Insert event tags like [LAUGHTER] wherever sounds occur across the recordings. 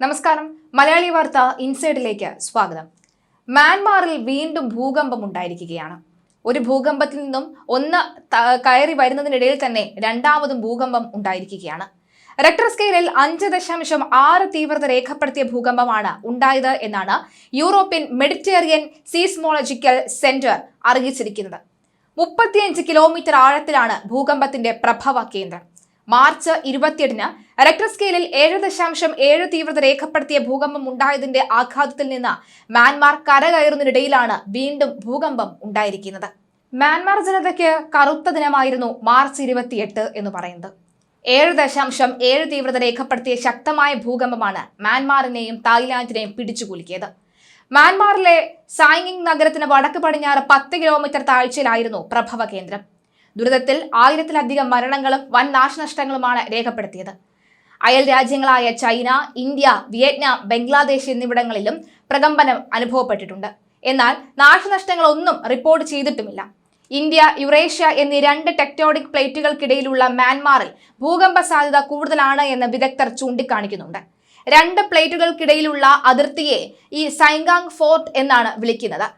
നമസ്കാരം. മലയാളി വാർത്ത ഇൻസൈഡിലേക്ക് സ്വാഗതം. മ്യാൻമാറിൽ വീണ്ടും ഭൂകമ്പം ഉണ്ടായിരിക്കുകയാണ്. ഒരു ഭൂകമ്പത്തിൽ നിന്നും ഒന്ന് കയറി വരുന്നതിനിടയിൽ തന്നെ രണ്ടാമതും ഭൂകമ്പം ഉണ്ടായിരിക്കുകയാണ്. റെക്ടർ സ്കെയിലിൽ അഞ്ച് ദശാംശം ആറ് തീവ്രത രേഖപ്പെടുത്തിയ ഭൂകമ്പമാണ് ഉണ്ടായത് എന്നാണ് യൂറോപ്യൻ മെഡിറ്റേറിയൻ സീസ്മോളജിക്കൽ സെന്റർ അറിയിച്ചിരിക്കുന്നത്. മുപ്പത്തിയഞ്ച് കിലോമീറ്റർ ആഴത്തിലാണ് ഭൂകമ്പത്തിന്റെ പ്രഭവ കേന്ദ്രം. മാർച്ച് ഇരുപത്തിയെട്ടിന് റെക്ടർ സ്കെയിലിൽ ഏഴ് ദശാംശം ഏഴ് തീവ്രത രേഖപ്പെടുത്തിയ ഭൂകമ്പം ഉണ്ടായതിന്റെ ആഘാതത്തിൽ നിന്ന് മ്യാൻമാർ കരകയറുന്നതിനിടയിലാണ് വീണ്ടും ഭൂകമ്പം ഉണ്ടായിരിക്കുന്നത്. മ്യാൻമാർ ജനതയ്ക്ക് കറുത്ത ദിനമായിരുന്നു മാർച്ച് ഇരുപത്തിയെട്ട് എന്ന് പറയുന്നത്. ഏഴ് ദശാംശം ഏഴ് തീവ്രത രേഖപ്പെടുത്തിയ ശക്തമായ ഭൂകമ്പമാണ് മ്യാൻമാറിനെയും തായ്ലാന്റിനെയും പിടിച്ചുകുലുക്കിയത്. മ്യാൻമാറിലെ സായിങ് നഗരത്തിന് വടക്ക് പടിഞ്ഞാറ് പത്ത് കിലോമീറ്റർ താഴ്ചയിലായിരുന്നു പ്രഭവ കേന്ദ്രം ദുരിതത്തിൽ ആയിരത്തിലധികം മരണങ്ങളും വൻ നാശനഷ്ടങ്ങളുമാണ് രേഖപ്പെടുത്തിയത്. അയൽ രാജ്യങ്ങളായ ചൈന ഇന്ത്യ വിയറ്റ്നാം ബംഗ്ലാദേശ് എന്നിവിടങ്ങളിലും പ്രകമ്പനം അനുഭവപ്പെട്ടിട്ടുണ്ട്. എന്നാൽ നാശനഷ്ടങ്ങളൊന്നും റിപ്പോർട്ട് ചെയ്തിട്ടുമില്ല. ഇന്ത്യ യുറേഷ്യ എന്നീ രണ്ട് ടെക്ടോണിക് പ്ലേറ്റുകൾക്കിടയിലുള്ള മ്യാൻമാറിൽ ഭൂകമ്പ സാധ്യത കൂടുതലാണ് എന്ന് വിദഗ്ധർ ചൂണ്ടിക്കാണിക്കുന്നുണ്ട്. രണ്ട് പ്ലേറ്റുകൾക്കിടയിലുള്ള അതിർത്തിയെ ഈ സൈങ്കാങ് ഫോർട്ട് എന്നാണ് വിളിക്കുന്നത്.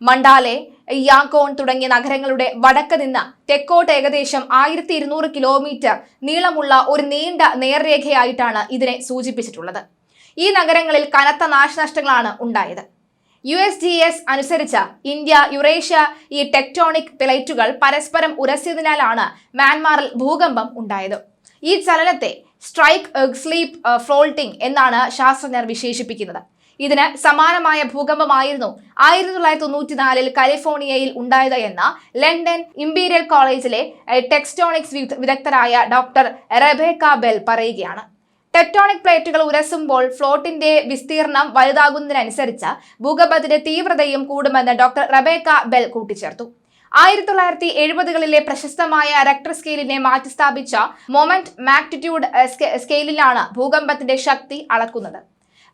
മണ്ടാലെ യാഗോൺ തുടങ്ങിയ നഗരങ്ങളുടെ വടക്ക് നിന്ന് തെക്കോട്ട് ഏകദേശം ആയിരത്തി ഇരുന്നൂറ് കിലോമീറ്റർ നീളമുള്ള ഒരു നീണ്ട നേർരേഖയായിട്ടാണ് ഇതിനെ സൂചിപ്പിച്ചിട്ടുള്ളത്. ഈ നഗരങ്ങളിൽ കനത്ത നാശനഷ്ടങ്ങളാണ് ഉണ്ടായത്. യു എസ് ജി എസ് അനുസരിച്ച് ഇന്ത്യ യുറേഷ്യ ഈ ടെക്ടോണിക് പ്ലേറ്റുകൾ പരസ്പരം ഉരസിയതിനാലാണ് മ്യാൻമാറിൽ ഭൂകമ്പം ഉണ്ടായത്. ഈ ചലനത്തെ സ്ട്രൈക്ക് സ്ലീപ്പ് ഫ്ലോൾട്ടിംഗ് എന്നാണ് ശാസ്ത്രജ്ഞർ വിശേഷിപ്പിക്കുന്നത്. ഇതിന് സമാനമായ ഭൂകമ്പമായിരുന്നു ആയിരത്തി തൊള്ളായിരത്തി തൊണ്ണൂറ്റിനാലിൽ കാലിഫോർണിയയിൽ ഉണ്ടായത് എന്ന ലണ്ടൻ ഇംപീരിയൽ കോളേജിലെ ടെക്സ്റ്റോണിക്സ് വിദഗ്ധരായ ഡോക്ടർ റെബേക്ക ബെൽ പറയുകയാണ്. ടെക്ടോണിക് പ്ലേറ്റുകൾ ഉരസുമ്പോൾ ഫ്ലോട്ടിന്റെ വിസ്തീർണം വലുതാകുന്നതിനനുസരിച്ച് ഭൂകമ്പത്തിന്റെ തീവ്രതയും കൂടുമെന്ന് ഡോക്ടർ റബേക്ക ബെൽ കൂട്ടിച്ചേർത്തു. ആയിരത്തി തൊള്ളായിരത്തി എഴുപതുകളിലെ പ്രശസ്തമായ റെക്ടർ സ്കെയിലിനെ മാറ്റിസ്ഥാപിച്ച മൊമെന്റ് മാഗ്നിറ്റ്യൂഡ് സ്കെയിലിലാണ് ഭൂകമ്പത്തിന്റെ ശക്തി അളക്കുന്നത്.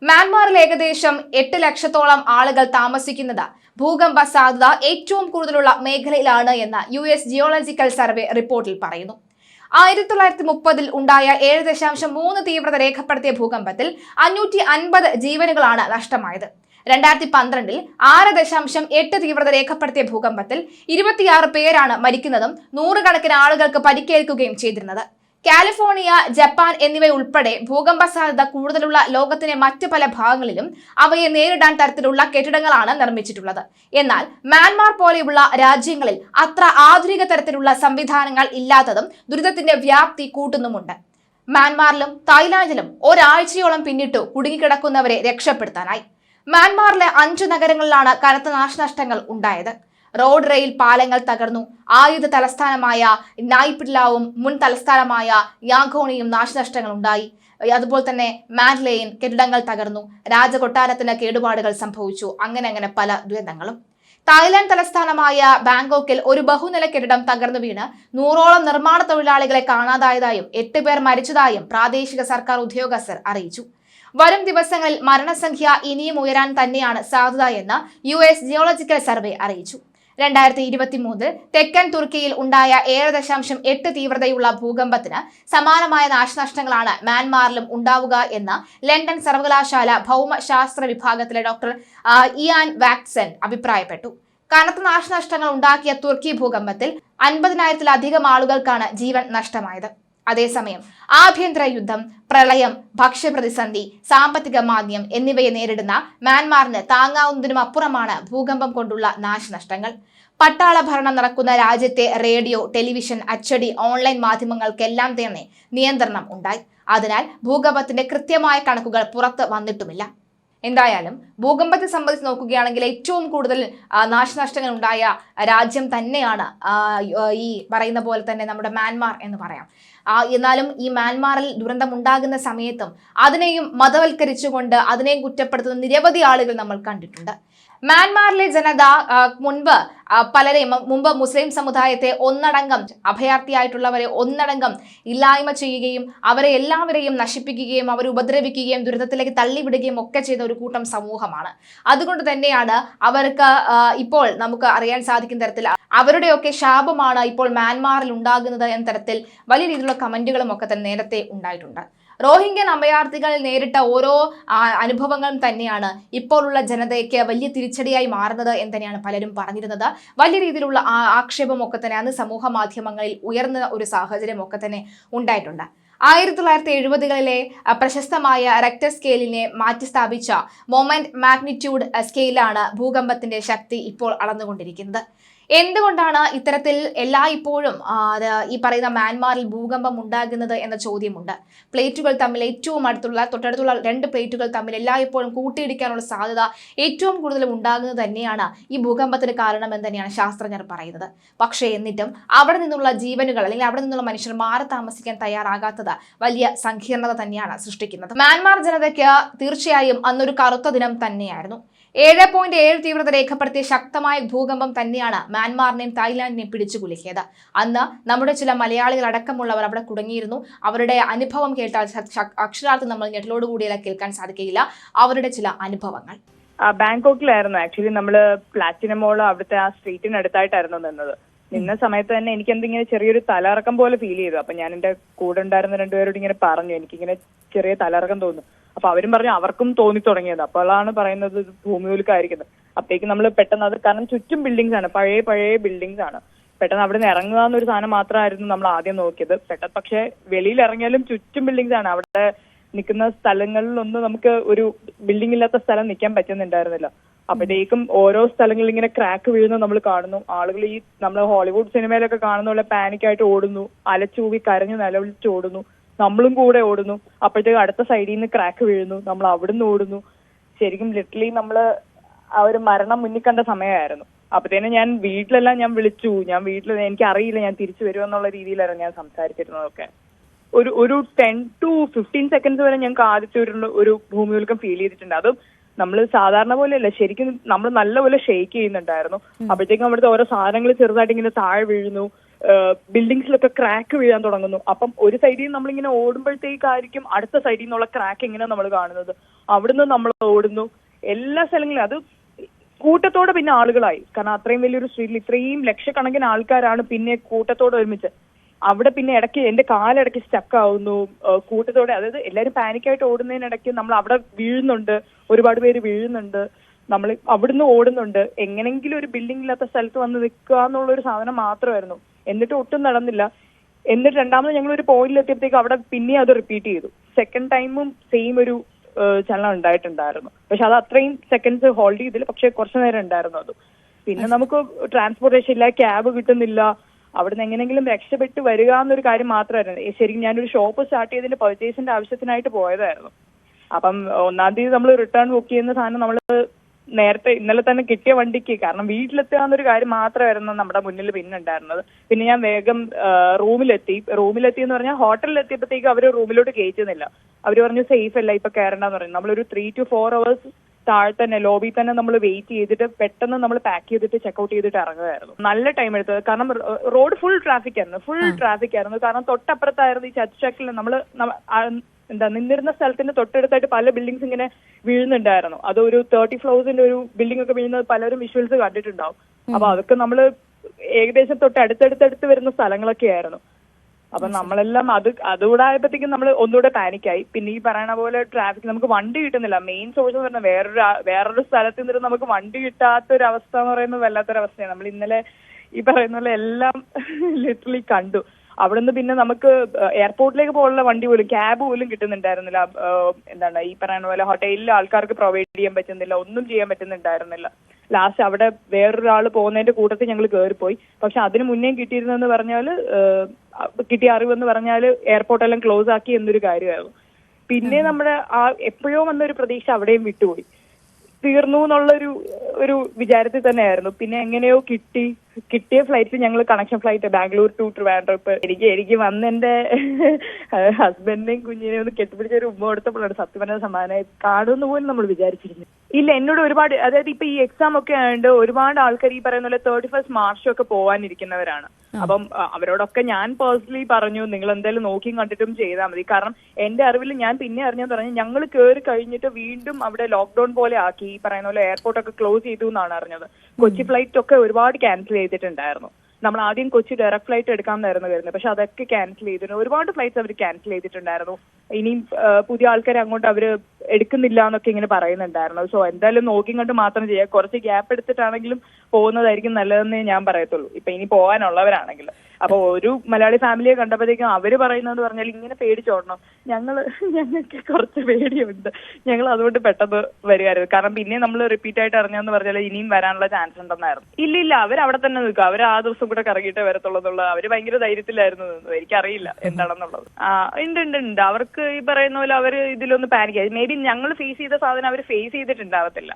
മ്യാൻമാറിൽ ഏകദേശം എട്ട് ലക്ഷത്തോളം ആളുകൾ താമസിക്കുന്നത് ഭൂകമ്പ സാധ്യത ഏറ്റവും കൂടുതലുള്ള മേഖലയിലാണ് എന്ന് യു എസ് ജിയോളജിക്കൽ സർവേ റിപ്പോർട്ടിൽ പറയുന്നു. ആയിരത്തി തൊള്ളായിരത്തി മുപ്പതിൽ ഉണ്ടായ ഏഴ് ദശാംശം മൂന്ന് തീവ്രത രേഖപ്പെടുത്തിയ ഭൂകമ്പത്തിൽ അഞ്ഞൂറ്റി അൻപത് ജീവനുകളാണ് നഷ്ടമായത്. രണ്ടായിരത്തി പന്ത്രണ്ടിൽ ആറ് ദശാംശം എട്ട് തീവ്രത രേഖപ്പെടുത്തിയ ഭൂകമ്പത്തിൽ ഇരുപത്തിയാറ് പേരാണ് മരിക്കുന്നതും നൂറുകണക്കിന് ആളുകൾക്ക് പരിക്കേൽക്കുകയും ചെയ്തിരുന്നത്. കാലിഫോർണിയ ജപ്പാൻ എന്നിവയുൾപ്പെടെ ഭൂകമ്പ സാധ്യത കൂടുതലുള്ള ലോകത്തിന്റെ മറ്റു പല ഭാഗങ്ങളിലും അവയെ നേരിടാൻ തരത്തിലുള്ള കെട്ടിടങ്ങളാണ് നിർമ്മിച്ചിട്ടുള്ളത്. എന്നാൽ മ്യാൻമാർ പോലെയുള്ള രാജ്യങ്ങളിൽ അത്ര ആധുനിക തരത്തിലുള്ള സംവിധാനങ്ങൾ ഇല്ലാത്തതും ദുരിതത്തിന്റെ വ്യാപ്തി കൂട്ടുന്നുമുണ്ട്. മ്യാൻമാറിലും തായ്ലാന്റിലും ഒരാഴ്ചയോളം പിന്നിട്ടു കുടുങ്ങിക്കിടക്കുന്നവരെ രക്ഷപ്പെടുത്താനായി. മ്യാൻമാറിലെ അഞ്ചു നഗരങ്ങളിലാണ് കനത്ത നാശനഷ്ടങ്ങൾ ഉണ്ടായത്. റോഡ് റെയിൽ പാലങ്ങൾ തകർന്നു. ആയുധ തലസ്ഥാനമായ നായ്പിഡ്ലാവും മുൻ തലസ്ഥാനമായ യാഗോണിയും നാശനഷ്ടങ്ങൾ ഉണ്ടായി അതുപോലെ തന്നെ മാൻലെയിൻ കെട്ടിടങ്ങൾ തകർന്നു. രാജകൊട്ടാരത്തിന് കേടുപാടുകൾ സംഭവിച്ചു. അങ്ങനെ അങ്ങനെ പല ദുരന്തങ്ങളും. തായ്ലാന്റ് തലസ്ഥാനമായ ബാങ്കോക്കിൽ ഒരു ബഹുനില കെട്ടിടം തകർന്നു വീണ് നൂറോളം നിർമ്മാണ തൊഴിലാളികളെ കാണാതായതായും എട്ട് പേർ മരിച്ചതായും പ്രാദേശിക സർക്കാർ ഉദ്യോഗസ്ഥർ അറിയിച്ചു. വരും ദിവസങ്ങളിൽ മരണസംഖ്യ ഇനിയും ഉയരാൻ തന്നെയാണ് സാധ്യത എന്ന് യു എസ് ജിയോളജിക്കൽ സർവേ അറിയിച്ചു. രണ്ടായിരത്തി ഇരുപത്തി മൂന്നിൽ തെക്കൻ തുർക്കിയിൽ ഉണ്ടായ ഏഴ് ദശാംശം എട്ട് തീവ്രതയുള്ള ഭൂകമ്പത്തിന് സമാനമായ നാശനഷ്ടങ്ങളാണ് മ്യാൻമാറിലും ഉണ്ടാവുക എന്ന് ലണ്ടൻ സർവകലാശാല ഭൗമശാസ്ത്ര വിഭാഗത്തിലെ ഡോക്ടർ ഇയാൻ വാക്സൻ അഭിപ്രായപ്പെട്ടു. കനത്ത നാശനഷ്ടങ്ങൾ ഉണ്ടാക്കിയ തുർക്കി ഭൂകമ്പത്തിൽ അൻപതിനായിരത്തിലധികം ആളുകൾക്കാണ് ജീവൻ നഷ്ടമായത്. അതേസമയം ആഭ്യന്തര യുദ്ധം പ്രളയം ഭക്ഷ്യപ്രതിസന്ധി സാമ്പത്തിക മാന്ദ്യം എന്നിവയെ നേരിടുന്ന മ്യാൻമാറിന് താങ്ങാവുന്നതിനും അപ്പുറമാണ് ഭൂകമ്പം കൊണ്ടുള്ള നാശനഷ്ടങ്ങൾ. പട്ടാള ഭരണം നടക്കുന്ന രാജ്യത്തെ റേഡിയോ ടെലിവിഷൻ അച്ചടി ഓൺലൈൻ മാധ്യമങ്ങൾക്കെല്ലാം തന്നെ നിയന്ത്രണം ഉണ്ടായി. അതിനാൽ ഭൂകമ്പത്തിന്റെ കൃത്യമായ കണക്കുകൾ പുറത്ത് വന്നിട്ടുമില്ല. എന്തായാലും ഭൂകമ്പത്തെ സംബന്ധിച്ച് നോക്കുകയാണെങ്കിൽ ഏറ്റവും കൂടുതൽ നാശനഷ്ടങ്ങൾ ഉണ്ടായ രാജ്യം തന്നെയാണ് ഈ പറയുന്ന പോലെ തന്നെ നമ്മുടെ മ്യാൻമാർ എന്ന് പറയാം. എന്നാലും ഈ മ്യാൻമാറിൽ ദുരന്തം ഉണ്ടാകുന്ന സമയത്തും അതിനെയും മതവൽക്കരിച്ചുകൊണ്ട് അതിനെയും കുറ്റപ്പെടുത്തുന്ന നിരവധി ആളുകൾ നമ്മൾ കണ്ടിട്ടുണ്ട്. മ്യാൻമാറിലെ ജനത മുൻപ് പലരെയും മുമ്പ് മുസ്ലിം സമുദായത്തെ ഒന്നടങ്കം അഭയാർത്ഥിയായിട്ടുള്ളവരെ ഒന്നടങ്കം ഇല്ലായ്മ ചെയ്യുകയും അവരെ എല്ലാവരെയും നശിപ്പിക്കുകയും അവരെ ഉപദ്രവിക്കുകയും ദുരിതത്തിലേക്ക് തള്ളിവിടുകയും ഒക്കെ ചെയ്ത ഒരു കൂട്ടം സമൂഹമാണ്. അതുകൊണ്ട് തന്നെയാണ് അവർക്ക് ഇപ്പോൾ നമുക്ക് അറിയാൻ സാധിക്കുന്ന തരത്തിൽ അവരുടെയൊക്കെ ശാപമാണ് ഇപ്പോൾ മ്യാൻമാറിൽ ഉണ്ടാകുന്നത് എന്ന തരത്തിൽ വലിയ രീതിയിലുള്ള കമന്റുകളും ഒക്കെ തന്നെ നേരത്തെ ഉണ്ടായിട്ടുണ്ട്. റോഹിംഗ്യൻ അഭയാർത്ഥികൾ നേരിട്ട ഓരോ അനുഭവങ്ങളും തന്നെയാണ് ഇപ്പോഴുള്ള ജനതയ്ക്ക് വലിയ തിരിച്ചടിയായി മാറുന്നത് എന്ന് തന്നെയാണ് പലരും പറഞ്ഞിരുന്നത്. വലിയ രീതിയിലുള്ള ആക്ഷേപമൊക്കെ തന്നെ അന്ന് സമൂഹ മാധ്യമങ്ങളിൽ ഉയർന്ന ഒരു സാഹചര്യം ഒക്കെ തന്നെ ഉണ്ടായിട്ടുണ്ട്. ആയിരത്തി തൊള്ളായിരത്തി എഴുപതുകളിലെ പ്രശസ്തമായ റെക്ടർ സ്കെയിലിനെ മാറ്റിസ്ഥാപിച്ച മൊമെന്റ് മാഗ്നിറ്റ്യൂഡ് സ്കെയിലാണ് ഭൂകമ്പത്തിന്റെ ശക്തി ഇപ്പോൾ അളന്നുകൊണ്ടിരിക്കുന്നത്. എന്തുകൊണ്ടാണ് ഇത്തരത്തിൽ എല്ലായ്പ്പോഴും ഈ പറയുന്ന മ്യാൻമാറിൽ ഭൂകമ്പം ഉണ്ടാകുന്നത് എന്ന ചോദ്യമുണ്ട്. പ്ലേറ്റുകൾ തമ്മിൽ ഏറ്റവും അടുത്തുള്ള തൊട്ടടുത്തുള്ള രണ്ട് പ്ലേറ്റുകൾ തമ്മിൽ എല്ലായ്പ്പോഴും കൂട്ടിയിടിക്കാനുള്ള സാധ്യത ഏറ്റവും കൂടുതൽ ഉണ്ടാകുന്നത് തന്നെയാണ് ഈ ഭൂകമ്പത്തിന് കാരണമെന്ന് തന്നെയാണ് ശാസ്ത്രജ്ഞർ പറയുന്നത്. പക്ഷേ എന്നിട്ടും അവിടെ നിന്നുള്ള ജീവനുകൾ അല്ലെങ്കിൽ അവിടെ നിന്നുള്ള മനുഷ്യർ മാറി താമസിക്കാൻ തയ്യാറാകാത്തത് വലിയ സങ്കീർണത തന്നെയാണ് സൃഷ്ടിക്കുന്നത്. മ്യാൻമാർ ജനതയ്ക്ക് തീർച്ചയായും അന്നൊരു കറുത്ത ദിനം തന്നെയായിരുന്നു. ഏഴ് പോയിന്റ് ഏഴ് തീവ്രത രേഖപ്പെടുത്തിയ ശക്തമായ ഭൂകമ്പം തന്നെയാണ് മ്യാൻമാറിനെയും തായ്ലാന്റിനെയും പിടിച്ചു കുലുക്കിയത്. അന്ന് നമ്മുടെ ചില മലയാളികൾ അടക്കമുള്ളവർ അവിടെ കുടുങ്ങിയിരുന്നു. അവരുടെ അനുഭവം കേട്ടാൽ അക്ഷരാർത്ഥം നമ്മൾ ഞെട്ടലോടുകൂടിയല്ല കേൾക്കാൻ സാധിക്കില്ല അവരുടെ ചില അനുഭവങ്ങൾ. ബാങ്കോക്കിലായിരുന്നു. ആക്ച്വലി നമ്മൾ പ്ലാറ്റിനം മോൾ അവിടുത്തെ ആ സ്ട്രീറ്റിനടുത്തായിട്ടായിരുന്നു നിന്നത്. നിന്ന സമയത്ത് തന്നെ എനിക്ക് എന്തിങ്ങനെ ചെറിയൊരു തലറക്കം പോലെ ഫീൽ ചെയ്തു. അപ്പൊ ഞാൻ എന്റെ കൂടെ ഉണ്ടായിരുന്ന രണ്ടുപേരോട് ഇങ്ങനെ പറഞ്ഞു. എനിക്കിങ്ങനെ ചെറിയ തലറക്കം തോന്നുന്നു. അപ്പൊ അവരും പറഞ്ഞു അവർക്കും തോന്നി തുടങ്ങിയത്. അപ്പോഴാണ് പറയുന്നത് ഭൂമി ഭൂമികുലുക്കായിരിക്കുന്നത് അപ്പോഴേക്കും നമ്മൾ പെട്ടെന്ന് അത് കാരണം ചുറ്റും ബിൽഡിങ്സ് ആണ്. പഴയ പഴയ ബിൽഡിങ്സ് ആണ്. പെട്ടെന്ന് അവിടെ നിന്ന് ഇറങ്ങുക എന്നൊരു സാധനം മാത്രമായിരുന്നു നമ്മൾ ആദ്യം നോക്കിയത്. പെട്ടെന്ന് പക്ഷെ വെളിയിൽ ഇറങ്ങിയാലും ചുറ്റും ബിൽഡിങ്സ് ആണ്. അവിടെ നിൽക്കുന്ന സ്ഥലങ്ങളിലൊന്നും നമുക്ക് ഒരു ബിൽഡിംഗ് ഇല്ലാത്ത സ്ഥലം നിൽക്കാൻ പറ്റുന്നുണ്ടായിരുന്നില്ല. അപ്പോഴത്തേക്കും ഓരോ സ്ഥലങ്ങളിൽ ഇങ്ങനെ ക്രാക്ക് വീഴുന്നത് നമ്മൾ കാണുന്നു. ആളുകൾ ഈ നമ്മൾ ഹോളിവുഡ് സിനിമയിലൊക്കെ കാണുന്ന പോലെ പാനിക്കായിട്ട് ഓടുന്നു. അലച്ചൂവി കരഞ്ഞു നിലവിളിച്ച് ഓടുന്നു. നമ്മളും കൂടെ ഓടുന്നു. അപ്പോഴത്തേക്ക് അടുത്ത സൈഡിൽ നിന്ന് ക്രാക്ക് വീഴുന്നു. നമ്മൾ അവിടുന്ന് ഓടുന്നു. ശരിക്കും ലിറ്ററലി നമ്മൾ ആ ഒരു മരണം മുന്നിൽ കണ്ട സമയമായിരുന്നു. അപ്പത്തേനും ഞാൻ വീട്ടിലെല്ലാം ഞാൻ വിളിച്ചു. ഞാൻ വീട്ടിൽ എനിക്ക് അറിയില്ല ഞാൻ തിരിച്ചു വരുമെന്നുള്ള രീതിയിലായിരുന്നു ഞാൻ സംസാരിച്ചിരുന്നതൊക്കെ. ഒരു ഒരു ടെൻ ടു ഫിഫ്റ്റീൻ സെക്കൻഡ്സ് വരെ ഞങ്ങൾക്ക് ആദ്യത്തെ ഒരു ഒരു ഭൂമികുലുക്കം ഫീൽ ചെയ്തിട്ടുണ്ട്. അതും നമ്മൾ സാധാരണ പോലെ അല്ല ശരിക്കും നമ്മൾ നല്ലപോലെ ഷെയ്ക്ക് ചെയ്യുന്നുണ്ടായിരുന്നു. അപ്പോഴത്തേക്കും അവിടുത്തെ ഓരോ സാധനങ്ങൾ ചെറുതായിട്ട് ഇങ്ങനെ താഴെ വീഴുന്നു. ബിൽഡിങ്സിലൊക്കെ ക്രാക്ക് വീഴാൻ തുടങ്ങുന്നു. അപ്പം ഒരു സൈഡിൽ നിന്ന് നമ്മളിങ്ങനെ ഓടുമ്പോഴത്തേക്കായിരിക്കും അടുത്ത സൈഡിൽ നിന്നുള്ള ക്രാക്ക് എങ്ങനെയാണ് നമ്മൾ കാണുന്നത്? അവിടുന്ന് നമ്മൾ ഓടുന്നു. എല്ലാ സ്ഥലങ്ങളിലും അത് കൂട്ടത്തോടെ പിന്നെ ആളുകളായി. കാരണം അത്രയും വലിയൊരു സ്ട്രീറ്റിൽ ഇത്രയും ലക്ഷക്കണക്കിന് ആൾക്കാരാണ് പിന്നെ കൂട്ടത്തോടെ ഒരുമിച്ച്. അവിടെ പിന്നെ ഇടയ്ക്ക് എന്റെ കാലിടയ്ക്ക് സ്റ്റക്ക് ആവുന്നു. കൂട്ടത്തോടെ അതായത് എല്ലാവരും പാനിക്കായിട്ട് ഓടുന്നതിനിടയ്ക്ക് നമ്മൾ അവിടെ വീഴുന്നുണ്ട്. ഒരുപാട് പേര് വീഴുന്നുണ്ട്. നമ്മൾ അവിടുന്ന് ഓടുന്നുണ്ട്. എങ്ങനെങ്കിലും ഒരു ബിൽഡിംഗ് ഇല്ലാത്ത സ്ഥലത്ത് വന്ന് നിൽക്കുക എന്നുള്ള ഒരു സാധനം മാത്രമായിരുന്നു. എന്നിട്ട് ഒട്ടും നടന്നില്ല. എന്നിട്ട് രണ്ടാമത് ഞങ്ങൾ ഒരു പോയിന്റിൽ എത്തിയപ്പോഴത്തേക്ക് അവിടെ പിന്നെ അത് റിപ്പീറ്റ് ചെയ്തു. സെക്കൻഡ് ടൈമും സെയിം ഒരു ചലനം ഉണ്ടായിട്ടുണ്ടായിരുന്നു. പക്ഷെ അത് അത്രയും സെക്കൻഡ്സ് ഹോൾഡ് ചെയ്തില്ല. പക്ഷെ കുറച്ചു നേരം ഉണ്ടായിരുന്നു അത്. പിന്നെ നമുക്ക് ട്രാൻസ്പോർട്ടേഷൻ ഇല്ല ക്യാബ് കിട്ടുന്നില്ല. അവിടുന്ന് എങ്ങനെങ്കിലും രക്ഷപ്പെട്ട് വരിക എന്നൊരു കാര്യം മാത്രമായിരുന്നു. ശരിക്കും ഞാനൊരു ഷോപ്പ് സ്റ്റാർട്ട് ചെയ്തതിന്റെ പർച്ചേസിന്റെ ആവശ്യത്തിനായിട്ട് പോയതായിരുന്നു. അപ്പം ഒന്നാം തീയതി നമ്മൾ റിട്ടേൺ ബുക്ക് ചെയ്യുന്ന സാധനം നമ്മൾ നേരത്തെ ഇന്നലെ തന്നെ കിട്ടിയ വണ്ടിക്ക്. കാരണം വീട്ടിലെത്തുക എന്നൊരു കാര്യം മാത്രമായിരുന്നു നമ്മുടെ മുന്നിൽ പിന്നുണ്ടായിരുന്നത്. പിന്നെ ഞാൻ വേഗം റൂമിലെത്തി റൂമിലെത്തി. എന്ന് പറഞ്ഞാൽ ഹോട്ടലിൽ എത്തിയപ്പോഴത്തേക്ക് അവർ റൂമിലോട്ട് കയറ്റുന്നില്ല അവർ പറഞ്ഞു സേഫ് അല്ല ഇപ്പൊ കയറണ്ടെന്ന് പറഞ്ഞു. നമ്മളൊരു ത്രീ ടു ഫോർ അവേഴ്സ് താഴെ തന്നെ ലോബി തന്നെ നമ്മൾ വെയിറ്റ് ചെയ്തിട്ട് പെട്ടെന്ന് നമ്മൾ പാക്ക് ചെയ്തിട്ട് ചെക്കൗട്ട് ചെയ്തിട്ട് ഇറങ്ങുമായിരുന്നു. നല്ല ടൈം എടുത്തത്. കാരണം റോഡ് ഫുൾ ട്രാഫിക് ആയിരുന്നു. ഫുൾ ട്രാഫിക് ആയിരുന്നു. കാരണം തൊട്ടപ്പുറത്തായിരുന്നു ഈ ചർച്ചക്കിൽ നമ്മൾ എന്താ നിന്നിരുന്ന സ്ഥലത്തിന്റെ തൊട്ടടുത്തായിട്ട് പല ബിൽഡിങ്സ് ഇങ്ങനെ വീഴുന്നുണ്ടായിരുന്നു. അത് ഒരു തേർട്ടി ഫ്ലോഴ്സിന്റെ ഒരു ബിൽഡിംഗ് ഒക്കെ വീഴുന്നത് പലരും വിഷ്വൽസ് കണ്ടിട്ടുണ്ടാവും. അപ്പൊ അതൊക്കെ നമ്മൾ ഏകദേശം തൊട്ട് അടുത്തടുത്തടുത്ത് വരുന്ന സ്ഥലങ്ങളൊക്കെ ആയിരുന്നു. അപ്പൊ നമ്മളെല്ലാം അത് അതുകൂടെ ആയപ്പോഴത്തേക്കും നമ്മൾ ഒന്നുകൂടെ പാനിക്കായി പിന്നെ ഈ പറയണ പോലെ ട്രാഫിക് നമുക്ക് വണ്ടി കിട്ടുന്നില്ല. മെയിൻ സോഴ്സ് എന്ന് പറഞ്ഞാൽ വേറൊരു വേറൊരു സ്ഥലത്ത് നിന്നിട്ട് നമുക്ക് വണ്ടി കിട്ടാത്ത ഒരു അവസ്ഥ എന്ന് പറയുന്നത് വല്ലാത്തൊരു അവസ്ഥയാണ് നമ്മൾ ഇന്നലെ ഈ പറയുന്ന പോലെ എല്ലാം ലിറ്ററലി കണ്ടു. അവിടുന്ന് പിന്നെ നമുക്ക് എയർപോർട്ടിലേക്ക് പോലുള്ള വണ്ടി പോലും ക്യാബ് പോലും കിട്ടുന്നുണ്ടായിരുന്നില്ല. എന്താണ് ഈ പറയുന്ന പോലെ ഹോട്ടലിൽ ആൾക്കാർക്ക് പ്രൊവൈഡ് ചെയ്യാൻ പറ്റുന്നില്ല ഒന്നും ചെയ്യാൻ പറ്റുന്നുണ്ടായിരുന്നില്ല. ലാസ്റ്റ് അവിടെ വേറൊരാൾ പോകുന്നതിന്റെ കൂട്ടത്തിൽ ഞങ്ങൾ കയറിപ്പോയി പക്ഷെ അതിന് മുന്നേ കിട്ടിയിരുന്നെന്ന് പറഞ്ഞാൽ കിട്ടിയ അറിവെന്ന് പറഞ്ഞാൽ എയർപോർട്ടെല്ലാം ക്ലോസ് ആക്കി എന്നൊരു കാര്യമായിരുന്നു. പിന്നെ നമ്മുടെ ആ എപ്പോഴോ വന്ന ഒരു പ്രതീക്ഷ അവിടെയും വിട്ടുപോയി. തീർന്നു എന്നുള്ളൊരു ഒരു വിചാരത്തിൽ തന്നെയായിരുന്നു. പിന്നെ എങ്ങനെയോ കിട്ടി. കിട്ടിയ ഫ്ലൈറ്റ് ഞങ്ങൾ connection flight Bangalore to Trivandrum ഇപ്പൊ എനിക്ക് എനിക്ക് വന്ന് എന്റെ ഹസ്ബൻഡിനെയും [LAUGHS] കുഞ്ഞിനെയും ഒന്ന് കെട്ടിപ്പിടിച്ച ഒരു ഉമ്മ കൊടുത്തപ്പോഴാണ് സത്യം പറഞ്ഞ സമാനമായി കാണുമെന്ന് പോലും നമ്മൾ വിചാരിച്ചിരുന്നു ഇല്ല എന്നോട് ഒരുപാട് അതായത് ഇപ്പൊ ഈ എക്സാം ഒക്കെ ആയതുകൊണ്ട് ഒരുപാട് ആൾക്കാർ ഈ പറയുന്ന പോലെ തേർട്ടി ഫസ്റ്റ് മാർച്ചും ഒക്കെ പോവാനിരിക്കുന്നവരാണ്. അപ്പം അവരോടൊക്കെ ഞാൻ പേഴ്സണലി പറഞ്ഞു നിങ്ങൾ എന്തായാലും നോക്കിയും കണ്ടിട്ടും ചെയ്താൽ മതി. കാരണം എന്റെ അറിവിൽ ഞാൻ പിന്നെ അറിഞ്ഞു പറഞ്ഞു ഞങ്ങൾ കയറി കഴിഞ്ഞിട്ട് വീണ്ടും അവിടെ ലോക്ക്ഡൌൺ പോലെ ആക്കി ഈ പറയുന്ന പോലെ എയർപോർട്ട് ഒക്കെ ക്ലോസ് ചെയ്തു എന്നാണ് അറിഞ്ഞത്. കൊച്ചി ഫ്ലൈറ്റ് ഒക്കെ ഒരുപാട് ക്യാൻസൽ ചെയ്തിട്ടുണ്ടായിരുന്നു. നമ്മൾ ആദ്യം കൊച്ചി ഡയറക്ട് ഫ്ലൈറ്റ് എടുക്കാമെന്നായിരുന്നു വരുന്നത്. പക്ഷെ അതൊക്കെ ക്യാൻസൽ ചെയ്തിരുന്നു ഒരുപാട് ഫ്ലൈറ്റ്സ് അവർ ക്യാൻസൽ ചെയ്തിട്ടുണ്ടായിരുന്നു. ഇനിയും പുതിയ ആൾക്കാർ അങ്ങോട്ട് അവർ എടുക്കുന്നില്ല എന്നൊക്കെ ഇങ്ങനെ പറയുന്നുണ്ടായിരുന്നു. സോ എന്തായാലും നോക്കി കണ്ട് മാത്രം ചെയ്യുക കുറച്ച് ഗ്യാപ്പ് എടുത്തിട്ടാണെങ്കിലും പോകുന്നതായിരിക്കും നല്ലതെന്ന് ഞാൻ പറയത്തുള്ളൂ. ഇപ്പൊ ഇനി പോകാനുള്ളവരാണെങ്കിൽ. അപ്പൊ ഒരു മലയാളി ഫാമിലിയെ കണ്ടപ്പോഴത്തേക്കും അവർ പറയുന്നത് പറഞ്ഞാൽ ഇങ്ങനെ പേടിച്ചോടണം. ഞങ്ങൾ ഞങ്ങൾക്ക് കുറച്ച് പേടിയുണ്ട്. ഞങ്ങൾ അതുകൊണ്ട് പെട്ടെന്ന് വരികയായിരുന്നു. കാരണം പിന്നെ നമ്മൾ റിപ്പീറ്റ് ആയിട്ട് ഇറങ്ങാന്ന് പറഞ്ഞാൽ ഇനിയും വരാനുള്ള ചാൻസ് ഉണ്ടെന്നായിരുന്നു. ഇല്ല ഇല്ല. അവർ അവിടെ തന്നെ നിൽക്കും. അവർ ആ ദിവസം കൂടെ കറങ്ങിയിട്ടേ വരത്തുള്ളതുള്ള അവർ ഭയങ്കര ധൈര്യത്തിലായിരുന്നു എനിക്കറിയില്ല എന്താണെന്നുള്ളത്. ആ ഉണ്ട് ഉണ്ട് ഉണ്ട്. അവർക്ക് ഈ പറയുന്ന പോലെ അവർ ഇതിലൊന്ന് പാനിക്കായി മേ ബി ഞങ്ങൾ ഫേസ് ചെയ്ത സാധനം അവർ ഫേസ് ചെയ്തിട്ടുണ്ടാവത്തില്ല.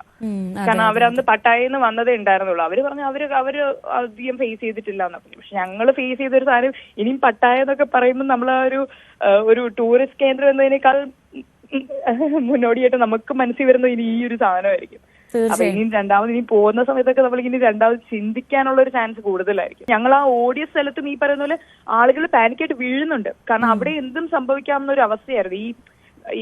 കാരണം അവരന്ന് പട്ടായെന്ന് വന്നതേ ഉണ്ടായിരുന്നുള്ളൂ. അവർ പറഞ്ഞു അവർ അവർ അധികം ഫേസ് ചെയ്തിട്ടില്ല എന്ന് പറഞ്ഞു. പക്ഷെ ഞങ്ങൾ ഫേസ് ചെയ്ത ഒരു സാധനം ഇനിയും പട്ടായ എന്നൊക്കെ പറയുമ്പോൾ നമ്മൾ ആ ഒരു ഒരു ടൂറിസ്റ്റ് കേന്ദ്രം എന്നതിനേക്കാൾ മുന്നോടിയായിട്ട് നമുക്ക് മനസ്സിൽ വരുന്നത് ഇനി ഈ ഒരു സാധനമായിരിക്കും. അപ്പൊ ഇനി രണ്ടാമത് ഇനി പോകുന്ന സമയത്തൊക്കെ നമ്മൾ ഇനി രണ്ടാമത് ചിന്തിക്കാനുള്ള ഒരു ചാൻസ് കൂടുതലായിരിക്കും. ഞങ്ങൾ ആ ഓടിയ സ്ഥലത്തും ഈ പറയുന്ന പോലെ ആളുകൾ പാനിക്കായിട്ട് വീഴുന്നുണ്ട്. കാരണം അവിടെ എന്തും സംഭവിക്കാവുന്ന ഒരു അവസ്ഥയായിരുന്നു. ഈ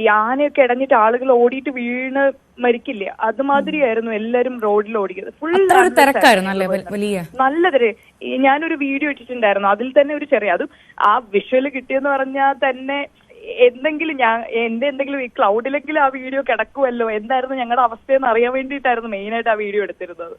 ഈ ആനയൊക്കെ ഇടഞ്ഞിട്ട് ആളുകൾ ഓടിയിട്ട് വീണ് മരിക്കില്ലേ? അതുമാതിരിയായിരുന്നു എല്ലാരും റോഡിൽ ഓടിക്കുന്നത്. ഫുൾ തിരക്കായിരുന്നു വലിയ നല്ലതരെ ഞാനൊരു വീഡിയോ ഇട്ടിട്ടുണ്ടായിരുന്നു. അതിൽ തന്നെ ഒരു ചെറിയ അതും ആ വിഷ്വൽ കിട്ടിയെന്ന് പറഞ്ഞാൽ തന്നെ എന്തെങ്കിലും ഞാൻ എന്റെ എന്തെങ്കിലും ഈ ക്ലൗഡിലെങ്കിലും ആ വീഡിയോ കിടക്കുമല്ലോ. എന്തായിരുന്നു ഞങ്ങളുടെ അവസ്ഥയെന്ന് അറിയാൻ വേണ്ടിയിട്ടായിരുന്നു മെയിനായിട്ട് ആ വീഡിയോ എടുത്തിരുന്നത്.